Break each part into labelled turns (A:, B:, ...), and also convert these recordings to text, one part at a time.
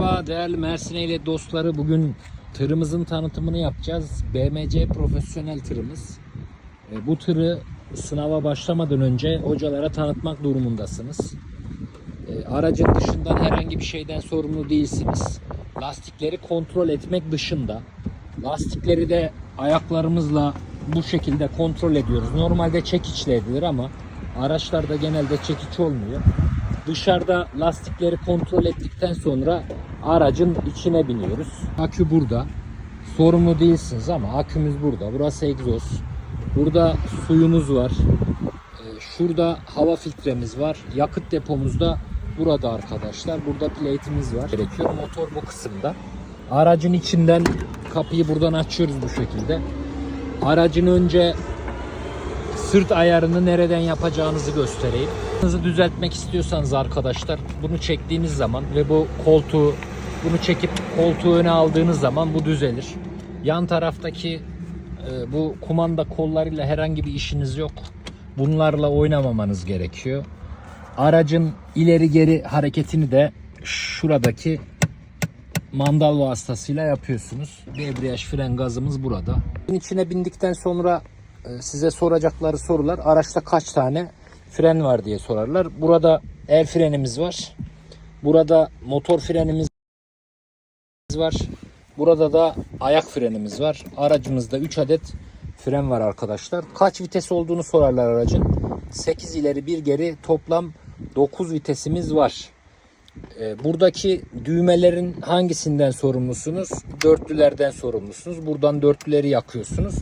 A: Merhaba değerli Mersin ile dostları. Bugün tırımızın tanıtımını yapacağız. BMC profesyonel tırımız. E, Bu tırı sınava başlamadan önce hocalara tanıtmak durumundasınız. E, Aracın dışından herhangi bir şeyden sorumlu değilsiniz. Lastikleri kontrol etmek dışında lastikleri de ayaklarımızla bu şekilde kontrol ediyoruz. Normalde çekiçle edilir ama araçlarda genelde çekiç olmuyor. Dışarıda lastikleri kontrol ettikten sonra aracın içine biniyoruz. Akü burada. Sorumlu değilsiniz ama akümüz burada. Burası egzoz. Burada suyumuz var. Ee, Şurada hava filtremiz var. Yakıt depomuz da burada arkadaşlar. Burada plate'imiz var. Gerekiyor. Motor bu kısımda. Aracın içinden kapıyı buradan açıyoruz bu şekilde. Aracın önce sırt ayarını nereden yapacağınızı göstereyim. Hızı düzeltmek istiyorsanız arkadaşlar bunu çektiğiniz zaman ve bu koltuğu bunu çekip koltuğu öne aldığınız zaman bu düzelir. Yan taraftaki e, bu kumanda kollarıyla herhangi bir işiniz yok. Bunlarla oynamamanız gerekiyor. Aracın ileri geri hareketini de şuradaki mandal vasıtasıyla yapıyorsunuz. Debriyaj fren gazımız burada. İçine bindikten sonra e, size soracakları sorular araçta kaç tane fren var diye sorarlar. Burada el frenimiz var. Burada motor frenimiz var. Burada da ayak frenimiz var. Aracımızda 3 adet fren var arkadaşlar. Kaç vites olduğunu sorarlar aracın. 8 ileri 1 geri toplam 9 vitesimiz var. E, Buradaki düğmelerin hangisinden sorumlusunuz? Dörtlülerden sorumlusunuz. Buradan dörtlüleri yakıyorsunuz.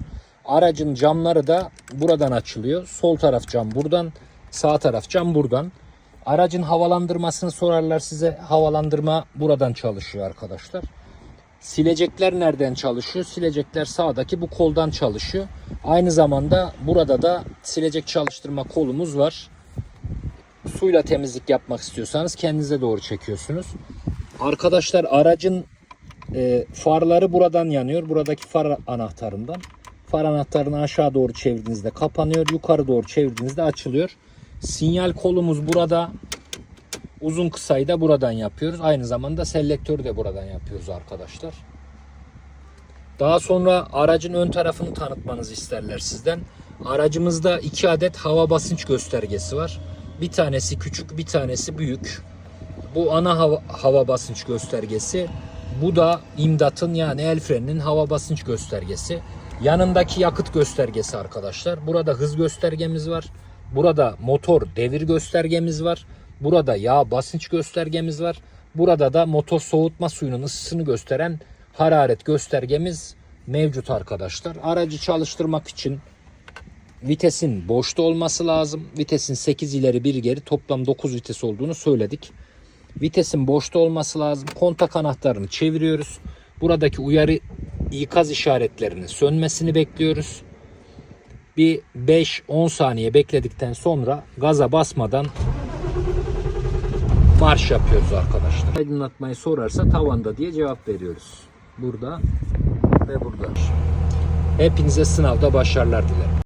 A: Aracın camları da buradan açılıyor. Sol taraf cam buradan, sağ taraf cam buradan. Aracın havalandırmasını sorarlar size. Havalandırma buradan çalışıyor arkadaşlar. Silecekler nereden çalışıyor? Silecekler sağdaki bu koldan çalışıyor. Aynı zamanda burada da silecek çalıştırma kolumuz var suyla temizlik yapmak istiyorsanız kendinize doğru çekiyorsunuz. Arkadaşlar aracın e, farları buradan yanıyor. Buradaki far anahtarından. Far anahtarını aşağı doğru çevirdiğinizde kapanıyor. Yukarı doğru çevirdiğinizde açılıyor. Sinyal kolumuz burada. Uzun kısayı da buradan yapıyoruz. Aynı zamanda selektörü de buradan yapıyoruz arkadaşlar. Daha sonra aracın ön tarafını tanıtmanızı isterler sizden. Aracımızda iki adet hava basınç göstergesi var. Bir tanesi küçük, bir tanesi büyük. Bu ana hava, hava basınç göstergesi. Bu da imdatın yani el freninin hava basınç göstergesi. Yanındaki yakıt göstergesi arkadaşlar. Burada hız göstergemiz var. Burada motor devir göstergemiz var. Burada yağ basınç göstergemiz var. Burada da motor soğutma suyunun ısısını gösteren hararet göstergemiz mevcut arkadaşlar. Aracı çalıştırmak için vitesin boşta olması lazım. Vitesin 8 ileri 1 geri toplam 9 vites olduğunu söyledik. Vitesin boşta olması lazım. Kontak anahtarını çeviriyoruz. Buradaki uyarı ikaz işaretlerinin sönmesini bekliyoruz. Bir 5-10 saniye bekledikten sonra gaza basmadan marş yapıyoruz arkadaşlar. Aydınlatmayı sorarsa tavanda diye cevap veriyoruz. Burada ve burada. Hepinize sınavda başarılar dilerim.